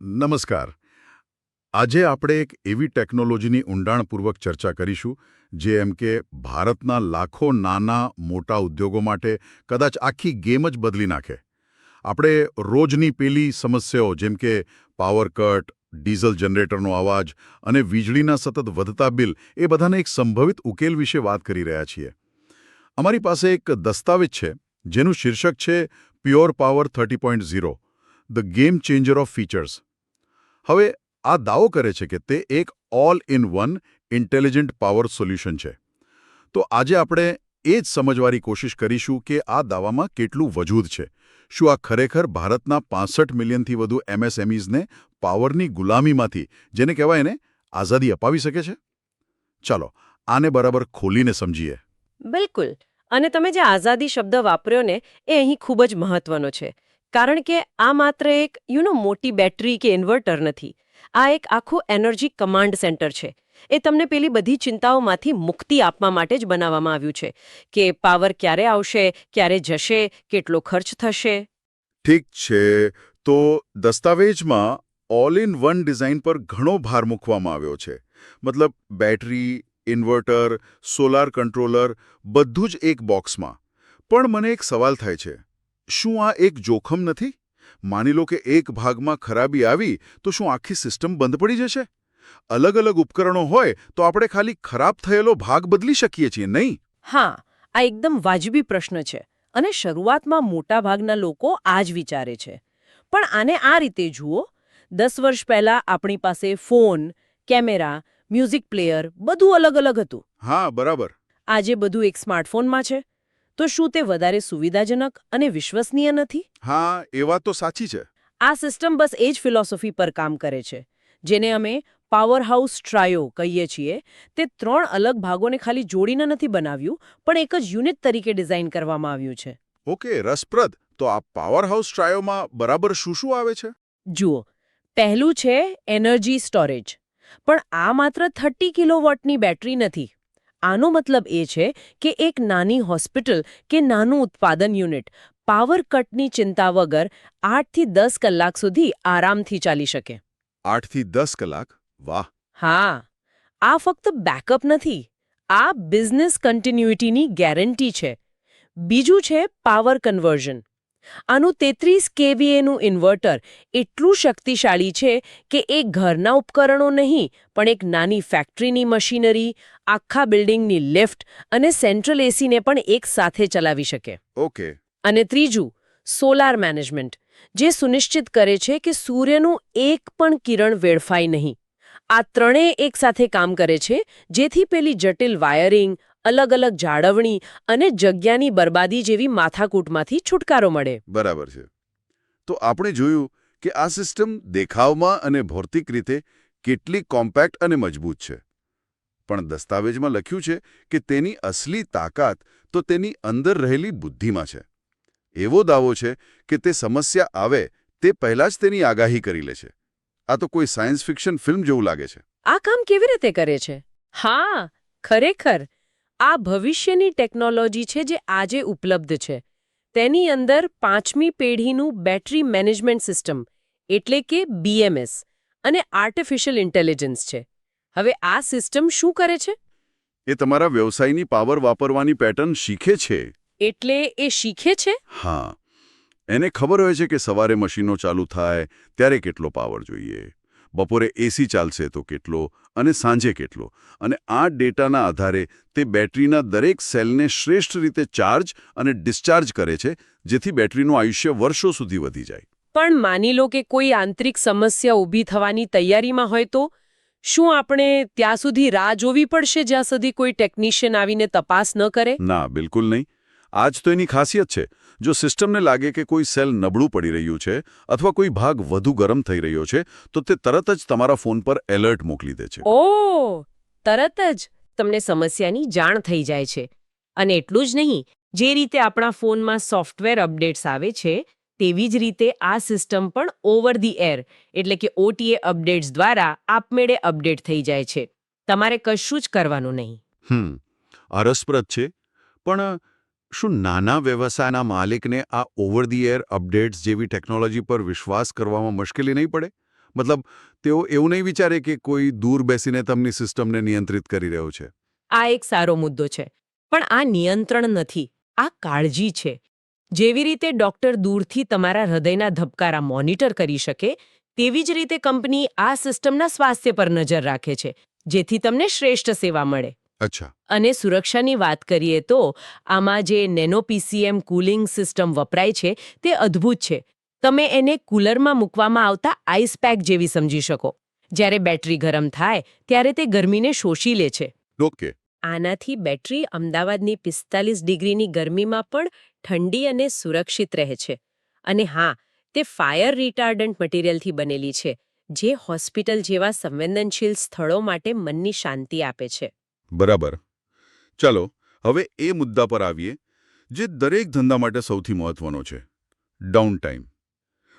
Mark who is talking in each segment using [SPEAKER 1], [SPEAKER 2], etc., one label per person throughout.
[SPEAKER 1] નમસ્કાર. આજે આપણે એક એવી ટેકનોલોજીની ઊંડાણપૂર્વક ચર્ચા કરીશું, જે એમ કે ભારતના લાખો નાના મોટા ઉદ્યોગો માટે કદાચ આખી ગેમ જ બદલી નાખે. આપણે રોજની પેલી સમસ્યાઓ જેમ કે પાવર કટ, ડીઝલ જનરેટરનો અવાજ અને વીજળીના સતત વધતા બિલ, એ બધાને એક સંભવિત ઉકેલ વિશે વાત કરી રહ્યા છીએ. અમારી પાસે એક દસ્તાવેજ છે, જેનું શીર્ષક છે pure power thirty the game changer of features. હવે આ દાવો કરે છે કે તે એક all in one intelligent power solution છે. તો આજે આપણે એ જ સમજવાની કોશિશ કરીશું કે આ દાવામાં કેટલું વજૂદ છે. શું આ ખરેખર ભારતના પાસઠ મિલિયનથી વધુ એમએસએમઈઝને પાવરની ગુલામીમાંથી, જેને કહેવાય એને, આઝાદી અપાવી શકે છે? ચાલો, આને બરાબર ખોલીને સમજીએ.
[SPEAKER 2] બિલકુલ. અને તમે જે આઝાદી શબ્દ વાપર્યો ને એ અહીં ખૂબ જ મહત્વનો છે. કારણ કે આ માત્ર એક યુ નો મોટી બેટરી કે ઇન્વર્ટર નથી. આ એક આખું એનર્જી કમાન્ડ સેન્ટર છે. એ તમને પેલી બધી ચિંતાઓમાંથી મુક્તિ આપવા માટે જ બનાવવામાં આવ્યું છે કે પાવર ક્યારે આવશે, ક્યારે જશે, કેટલો ખર્ચ થશે.
[SPEAKER 1] ઠીક છે. તો દસ્તાવેજમાં ઓલ ઇન વન ડિઝાઇન પર ઘણો ભાર મૂકવામાં આવ્યો છે. મતલબ બેટરી ઇન્વર્ટર સોલાર કંટ્રોલર બધું જ એક બોક્સમાં પણ મને એક સવાલ થાય છે. શું આ એક જોખમ નથી? માની લો કે એક ભાગમાં ખરાબી આવી તો શું આખી સિસ્ટમ બંધ પડી જશે? અલગ અલગ ઉપકરણો હોય તો આપણે ખાલી ખરાબ થયેલો ભાગ બદલી શકીએ છીએ નહીં?
[SPEAKER 2] હા આ એકદમ વાજબી પ્રશ્ન છે અને શરૂઆતમાં મોટાભાગના લોકો આ જ વિચારે છે. પણ આને આ રીતે જુઓ દસ વર્ષ પહેલા આપણી પાસે ફોન કેમેરા મ્યુઝિક પ્લેયર બધું અલગ અલગ હતું.
[SPEAKER 1] હા બરાબર.
[SPEAKER 2] આજે બધું એક સ્માર્ટફોનમાં છે. તો શું તે વધારે સુવિધાજનક અને વિશ્વસનીય નથી?
[SPEAKER 1] હા એ વાત તો સાચી છે.
[SPEAKER 2] આ સિસ્ટમ બસ એ જ ફિલોસોફી પર કામ કરે છે જેને અમે પાવરહાઉસ ટ્રાયો કહીએ છીએ. તે ત્રણ અલગ ભાગોને ખાલી જોડીને નથી બનાવ્યું પણ એક જ યુનિટ તરીકે ડિઝાઇન કરવામાં આવ્યું છે.
[SPEAKER 1] ઓકે રસપ્રદ. તો આ પાવરહાઉસ ટ્રાયોમાં બરાબર શું શું આવે છે?
[SPEAKER 2] જુઓ પહેલું છે એનર્જી સ્ટોરેજ પણ આ માત્ર થર્ટી કિલોવોટની બેટરી નથી. આનો મતલબ એ છે કે એક નાની હોસ્પિટલ કે નાનું ઉત્પાદન યુનિટ પાવર કટની ચિંતા વગર આઠથી દસ કલાક સુધી આરામથી ચાલી શકે.
[SPEAKER 1] આઠથી દસ કલાક? વાહ.
[SPEAKER 2] હા. આ ફક્ત બેકઅપ નથી. આ બિઝનેસ કન્ટિન્યુઇટીની ગેરંટી છે. બીજું છે પાવર કન્વર્ઝન. આનું તેત્રીસ કેવીએનું ઇન્વર્ટર એટલું શક્તિશાળી છે કે એ ઘરના ઉપકરણો નહીં પણ એક નાની ફેક્ટરીની મશીનરી આખા બિલ્ડિંગની લિફ્ટ અને સેન્ટ્રલ એસીને પણ એક સાથે ચલાવી શકે.
[SPEAKER 1] ઓકે.
[SPEAKER 2] અને ત્રીજું સોલાર મેનેજમેન્ટ જે સુનિશ્ચિત કરે છે કે સૂર્યનું એક પણ કિરણ વેડફાય નહીં. આ ત્રણેય એકસાથે કામ કરે છે જેથી પેલી જટિલ વાયરિંગ અલગ અલગ જાળવણી અને જગ્યાની બરબાદી જેવી માથાકૂટમાંથી છુટકારો મળે.
[SPEAKER 1] બરાબર છે. તો આપણે જોયું કે આ સિસ્ટમ દેખાવમાં અને ભૌતિક રીતે કેટલી કોમ્પેક્ટ અને મજબૂત છે. પણ દસ્તાવેજમાં લખ્યું છે કે તેની અસલી તાકાત તો તેની અંદર રહેલી બુદ્ધિમાં છે. એવો દાવો છે કે તે સમસ્યા આવે તે પહેલાં જ તેની આગાહી કરી લે છે. આ તો કોઈ સાયન્સ ફિક્શન ફિલ્મ જેવું લાગે છે.
[SPEAKER 2] આ કામ કેવી રીતે કરે છે? હા ખરેખર. આ ભવિષ્યની ટેકનોલોજી છે જે આજે ઉપલબ્ધ છે. તેની અંદર પાંચમી પેઢીનું બેટરી મેનેજમેન્ટ સિસ્ટમ એટલે કે બીએમએસ અને આર્ટિફિશિયલ ઇન્ટેલિજન્સ છે. હવે આ સિસ્ટમ શું કરે છે?
[SPEAKER 1] એ તમારા વ્યવસાયની પાવર વાપરવાની પેટર્ન શીખે છે.
[SPEAKER 2] એટલે એ શીખે છે?
[SPEAKER 1] હા. એને ખબર હોય છે કે સવારે મશીનો ચાલુ થાય ત્યારે કેટલો પાવર જોઈએ. બપોરે એસી ચાલશે તો કેટલો અને સાંજે કેટલો. અને આ ડેટાના આધારે તે બેટરીના દરેક સેલને શ્રેષ્ઠ રીતે ચાર્જ અને ડિસ્ચાર્જ કરે છે જેથી બેટરીનું આયુષ્ય વર્ષો સુધી વધી જાય.
[SPEAKER 2] પણ માની લો કે કોઈ આંતરિક સમસ્યા ઊભી થવાની તૈયારીમાં હોય તો શું આપણે ત્યાં સુધી રાહ જોવી પડશે જ્યાં સુધી કોઈ ટેકનિશિયન આવીને તપાસ ન કરે?
[SPEAKER 1] ના બિલકુલ નહીં. આ જ તો એની ખાસિયત છે. જો સિસ્ટમને લાગે કે કોઈ સેલ નબળું પડી રહ્યું છે અથવા કોઈ ભાગ વધુ ગરમ થઈ રહ્યો છે તો તે તરત જ તમારા ફોન પર એલર્ટ મોકલી દે છે.
[SPEAKER 2] ઓ તરત જ. તમને સમસ્યાની જાણ થઈ જાય છે. અને એટલું જ નહીં જે રીતે આપણા ફોનમાં સોફ્ટવેર અપડેટ્સ આવે છે તેવી જ રીતે આ સિસ્ટમ પણ ઓવર ધી એર એટલે કે ઓટીએ અપડેટ્સ દ્વારા આપમેળે અપડેટ થઈ જાય છે. તમારે કશું જ કરવાનું નહીં.
[SPEAKER 1] હમ આ રસપ્રદ છે. પણ શું નાના વ્યવસાયના માલિકને આ ઓવર ધી એર અપડેટ્સ જેવી ટેકનોલોજી પર વિશ્વાસ કરવામાં મુશ્કેલી નહીં પડે? મતલબ, તેઓ એવું નહીં વિચારે કે કોઈ દૂર બેસીને તેમની સિસ્ટમને નિયંત્રિત કરી રહ્યો છે.
[SPEAKER 2] આ એક સારો મુદ્દો છે, પણ આ નિયંત્રણ નથી, આ કાળજી છે. જેવી રીતે ડોક્ટર દૂરથી તમારા હૃદયના ધબકારા મોનિટર કરી શકે, તેવી જ રીતે કંપની આ સિસ્ટમના સ્વાસ્થ્ય પર નજર રાખે છે, જેથી તમને શ્રેષ્ઠ સેવા મળે.
[SPEAKER 1] અચ્છા.
[SPEAKER 2] અને સુરક્ષાની વાત કરીએ તો આમાં જે નેનો પીસીએમ કુલિંગ સિસ્ટમ વપરાય છે તે અદ્ભુત છે. તમે એને કુલરમાં મૂકવામાં આવતા આઈસ પેક જેવી સમજી શકો. જ્યારે બેટરી ગરમ થાય ત્યારે તે ગરમીને શોષી લે છે.
[SPEAKER 1] ઓકે.
[SPEAKER 2] આનાથી બેટરી અમદાવાદની પિસ્તાલીસ ડિગ્રીની ગરમીમાં પણ ઠંડી અને સુરક્ષિત રહે છે. અને હા તે ફાયર રિટાર્ડન્ટ મટીરિયલથી બનેલી છે જે હોસ્પિટલ જેવા સંવેદનશીલ સ્થળો માટે મનની શાંતિ આપે છે.
[SPEAKER 1] બરાબર. ચાલો, હવે એ મુદ્દા પર આવીએ, જે દરેક ધંધા માટે સૌથી મહત્વનો છે. ડાઉન ટાઈમ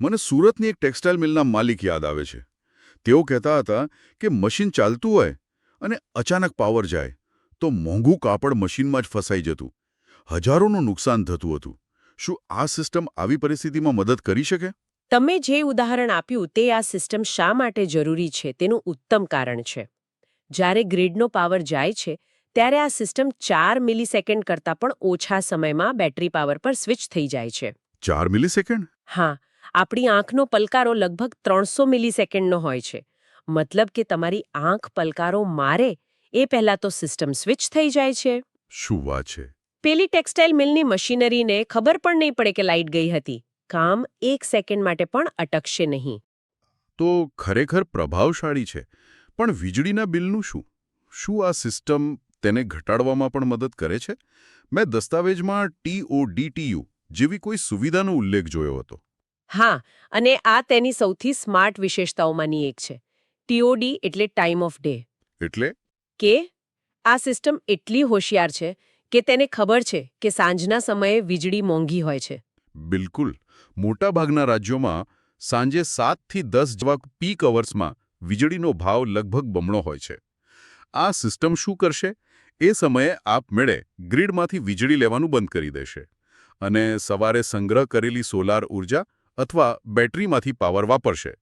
[SPEAKER 1] મને સુરતની એક ટેક્સટાઇલ મિલના માલિક યાદ આવે છે. તેઓ કહેતા હતા કે મશીન ચાલતું હોય અને અચાનક પાવર જાય, તો મોંઘું કાપડ મશીનમાં જ ફસાઈ જતું. હજારોનું નુકસાન થતું હતું. શું આ સિસ્ટમ આવી પરિસ્થિતિમાં મદદ કરી શકે?
[SPEAKER 2] તમે જે ઉદાહરણ આપ્યું તે આ સિસ્ટમ શા માટે જરૂરી છે તેનું ઉત્તમ કારણ છે. જ્યારે ગ્રીડનો પાવર જાય છે ત્યારે આ સિસ્ટમ ચાર મિલીસેકન્ડ કરતાં પણ ઓછા સમયમાં બેટરી પાવર પર સ્વિચ થઈ જાય છે.
[SPEAKER 1] ચાર મિલીસેકન્ડ?
[SPEAKER 2] હા આપણી આંખનો પલકારો લગભગ ત્રણસો મિલીસેકન્ડનો હોય છે. મતલબ કે તમારી આંખ પલકારો મારે એ પહેલાં તો સિસ્ટમ સ્વિચ થઈ જાય છે.
[SPEAKER 1] શું વાત છે?
[SPEAKER 2] પેલી ટેક્સટાઇલ મિલની મશીનરીને ખબર પણ નહીં પડે કે લાઇટ ગઈ હતી. કામ એક સેકન્ડ માટે પણ અટકશે નહીં.
[SPEAKER 1] તો ખરેખર પ્રભાવશાળી છે. પણ વીજળીના બિલનું શું? શું આ સિસ્ટમ તેને ઘટાડવામાં પણ મદદ કરે છે? મેં દસ્તાવેજમાં ટીઓડીટીયુ જેવી કોઈ સુવિધાનો ઉલ્લેખ જોયો હતો.
[SPEAKER 2] હા અને આ તેની સૌથી સ્માર્ટ વિશેષતાઓમાંની એક છે. ટીઓડી એટલે ટાઈમ ઓફ ડે.
[SPEAKER 1] એટલે?
[SPEAKER 2] કે આ સિસ્ટમ એટલી હોશિયાર છે કે તેને ખબર છે કે સાંજના સમયે વીજળી મોંઘી હોય છે.
[SPEAKER 1] બિલકુલ. મોટાભાગના રાજ્યોમાં સાંજે સાતથી દસ જેવા પીક અવર્સમાં વીજળીનો ભાવ લગભગ બમણો હોય છે. આ સિસ્ટમ શું કરશે? એ સમયે આપમેળે ગ્રીડમાંથી વીજળી લેવાનું બંધ કરી દેશે અને સવારે સંગ્રહ કરેલી સોલાર ઊર્જા અથવા બેટરીમાંથી પાવર વાપરશે.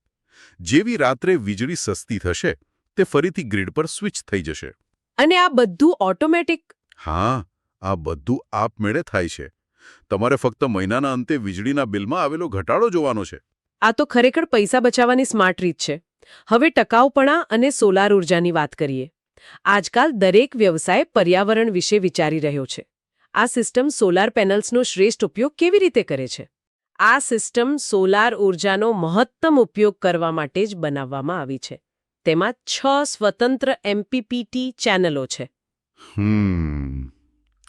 [SPEAKER 1] જેવી રાત્રે વીજળી સસ્તી થશે તે ફરીથી ગ્રીડ પર સ્વિચ થઈ જશે.
[SPEAKER 2] અને આ બધું ઓટોમેટિક?
[SPEAKER 1] હા આ બધું આપમેળે થાય છે. તમારે ફક્ત મહિનાના અંતે વીજળીના બિલમાં આવેલો ઘટાડો જોવાનો છે.
[SPEAKER 2] આ તો ખરેખર પૈસા બચાવવાની સ્માર્ટ રીત છે. હવે ટકાઉપણા અને સોલાર ઉર્જાની વાત કરીએ. આજકાલ દરેક વ્યવસાય પર્યાવરણ વિશે વિચારી રહ્યો છે. આ સિસ્ટમ સોલાર પેનલ્સનો શ્રેષ્ઠ ઉપયોગ કેવી રીતે કરે છે? આ સિસ્ટમ સોલાર ઉર્જાનો મહત્તમ ઉપયોગ કરવા માટે જ બનાવવામાં આવી છે. તેમાં છ સ્વતંત્ર એમપીપીટી ચેનલો છે.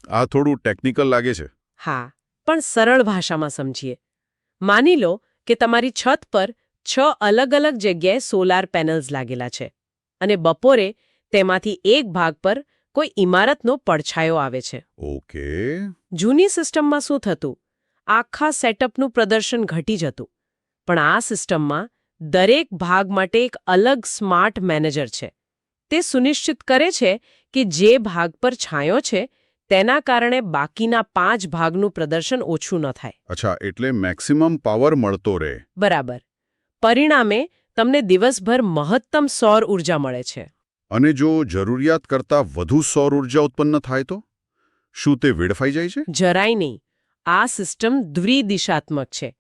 [SPEAKER 1] આ થોડું ટેકનિકલ લાગે છે.
[SPEAKER 2] હા પણ સરળ ભાષામાં સમજીએ. માની લો કે તમારી છત પર છ અલગ અલગ જગ્યાએ સોલાર પેનલ્સ લાગેલા છે અને બપોરે તેમાંથી એક ભાગ પર કોઈ ઇમારતનો પડછાયો આવે છે.
[SPEAKER 1] ઓકે.
[SPEAKER 2] જૂની સિસ્ટમમાં શું થતું? આખા સેટઅપનું પ્રદર્શન ઘટી જતું. પણ આ સિસ્ટમમાં દરેક ભાગ માટે એક અલગ સ્માર્ટ મેનેજર છે. તે સુનિશ્ચિત કરે છે કે જે ભાગ પર છાંયો છે તેના કારણે બાકીના પાંચ ભાગનું પ્રદર્શન ઓછું ન થાય.
[SPEAKER 1] અચ્છા એટલે મેક્સિમમ પાવર મળતો રહે.
[SPEAKER 2] બરાબર. પરિણામે તમને દિવસભર મહત્તમ સૌર ઊર્જા મળે છે.
[SPEAKER 1] અને જો જરૂરિયાત કરતાં વધુ સૌર ઊર્જા ઉત્પન્ન થાય તો? શું તે વેડફાઈ જાય છે?
[SPEAKER 2] જરાય નહીં. આ સિસ્ટમ દ્વિદિશાત્મક છે.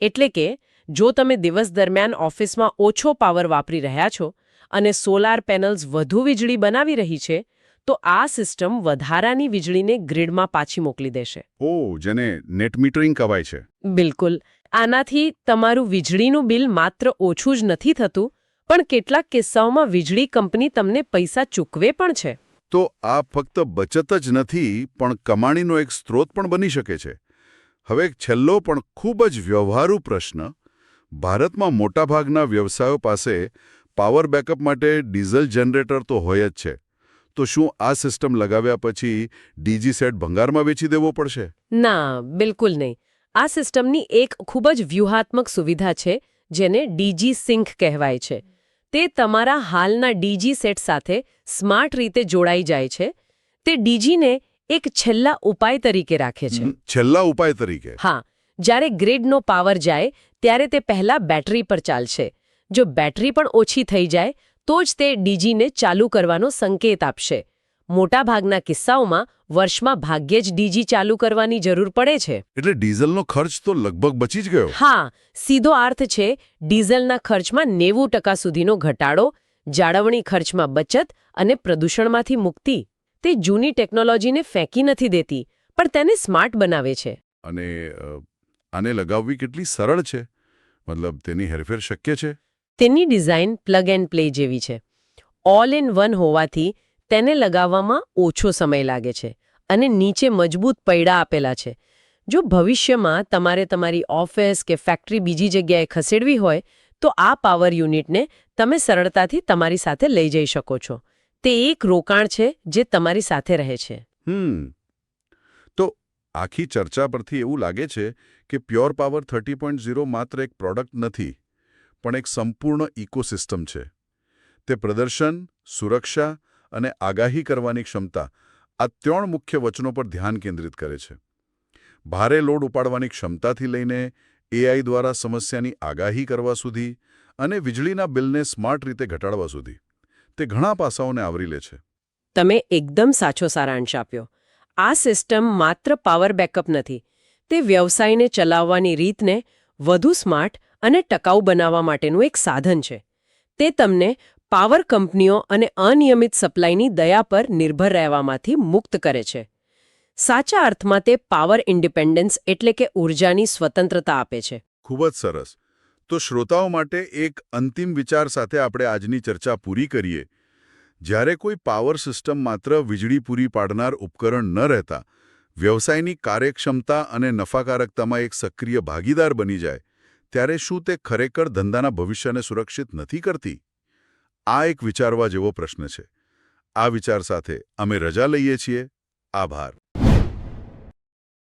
[SPEAKER 2] એટલે કે જો તમે દિવસ દરમિયાન ઓફિસમાં ઓછો પાવર વાપરી રહ્યા છો અને સોલાર પેનલ્સ વધુ વીજળી બનાવી રહી છે તો આ સિસ્ટમ વધારાની વીજળીને ગ્રીડમાં પાછી મોકલી દેશે.
[SPEAKER 1] ઓ જેને નેટ મીટરિંગ કહેવાય છે.
[SPEAKER 2] બિલકુલ. આનાથી તમારું વીજળીનું બિલ માત્ર ઓછું જ નથી થતું પણ કેટલાક કિસ્સાઓમાં વીજળી કંપની તમને પૈસા ચૂકવે પણ છે.
[SPEAKER 1] તો આ ફક્ત બચત જ નથી પણ કમાણીનો એક સ્ત્રોત પણ બની શકે છે. હવે એક છેલ્લો પણ ખૂબ જ વ્યવહારુ પ્રશ્ન. ભારતમાં મોટાભાગના વ્યવસાયો પાસે પાવર બેકઅપ માટે ડીઝલ જનરેટર તો હોય જ છે. તો શું આ સિસ્ટમ લગાવ્યા પછી ડીજી સેટ ભંગારમાં વેચી દેવો પડશે?
[SPEAKER 2] ના બિલકુલ નહીં. આ સિસ્ટમની એક ખૂબ જ વ્યૂહાત્મક સુવિધા છે જેને ડીજી સિંક કહેવાય છે. તે તમારા હાલના ડીજી સેટ સાથે સ્માર્ટ રીતે જોડાઈ જાય છે. તે ડીજીને એક છેલ્લા ઉપાય તરીકે રાખે છે.
[SPEAKER 1] છેલ્લા ઉપાય તરીકે?
[SPEAKER 2] હા જ્યારે ગ્રીડનો પાવર જાય ત્યારે તે પહેલા બેટરી પર ચાલશે. જો બેટરી પણ ઓછી થઈ જાય તો જ તે ડીજીને ચાલુ કરવાનો સંકેત આપશે. મોટાભાગના કિસ્સાઓમાં વર્ષમાં ભાગ્યે જ ડીજી ચાલુ કરવાની જરૂર પડે છે.
[SPEAKER 1] એટલે ડીઝલનો ખર્ચ તો લગભગ બચી જ ગયો.
[SPEAKER 2] હા સીધો અર્થ છે ડીઝલના ખર્ચમાં નેવું ટકા સુધીનો ઘટાડો જાળવણી ખર્ચમાં બચત અને પ્રદૂષણમાંથી મુક્તિ. તે જૂની ટેકનોલોજીને ફેંકી નથી દેતી પણ તેને સ્માર્ટ બનાવે છે.
[SPEAKER 1] અને આને લગાવવી કેટલી સરળ છે? મતલબ તેની હેરફેર શક્ય છે?
[SPEAKER 2] તેની ડિઝાઇન પ્લગ એન્ડ પ્લે જેવી છે. ઓલ ઇન વન હોવાથી તેને લગાવવામાં ઓછો સમય લાગે છે અને નીચે મજબૂત પૈડા આપેલા છે. જો ભવિષ્યમાં તમારે તમારી ઓફિસ કે ફેક્ટરી બીજી જગ્યાએ ખસેડવી હોય, તો આ પાવર યુનિટને તમે સરળતાથી તમારી સાથે લઈ જઈ શકો છો. તે એક રોકાણ છે જે તમારી સાથે રહે છે.
[SPEAKER 1] હમ. તો આખી ચર્ચા પરથી એવું લાગે છે કે pure power thirty point zero માત્ર એક પ્રોડક્ટ નથી, પણ એક સંપૂર્ણ ઇકોસિસ્ટમ છે. તે પ્રદર્શન, સુરક્ષા અને આગાહી કરવાની ક્ષમતા આ ત્રણ મુખ્ય વચનો પર ધ્યાન કેન્દ્રિત કરે છે. ભારે લોડ ઉપાડવાની ક્ષમતાથી લઈને એઆઈ દ્વારા સમસ્યાની આગાહી કરવા સુધી અને વીજળીના બિલને સ્માર્ટ રીતે ઘટાડવા સુધી. તે ઘણા પાસાઓને આવરી લે છે.
[SPEAKER 2] તમે એકદમ સાચો સારાંશ આપ્યો. આ સિસ્ટમ માત્ર પાવર બેકઅપ નથી, તે વ્યવસાયને ચલાવવાની રીતને વધુ સ્માર્ટ અને ટકાઉ બનાવવા માટેનું એક સાધન છે. તે તમને પાવર કંપનીઓ અને અનિયમિત સપ્લાયની દયા પર નિર્ભર રહેવામાંથી મુક્ત કરે છે. સાચા અર્થમાં તે પાવર ઇન્ડિપેન્ડન્સ એટલે કે ઉર્જાની સ્વતંત્રતા આપે છે.
[SPEAKER 1] ખૂબ જ સરસ. તો શ્રોતાઓ માટે એક અંતિમ વિચાર સાથે આપણે આજની ચર્ચા પૂરી કરીએ. જ્યારે કોઈ પાવર સિસ્ટમ માત્ર વીજળી પૂરી પાડનાર ઉપકરણ ન રહેતા, વ્યવસાયની કાર્યક્ષમતા અને નફાકારકતામાં એક સક્રિય ભાગીદાર બની જાય, ત્યારે શું તે ખરેખર ધંધાના ભવિષ્યને સુરક્ષિત નથી કરતી? આ એક વિચારવા જેવો પ્રશ્ન છે. આ વિચાર સાથે અમે રજા લઈએ છીએ. આભાર.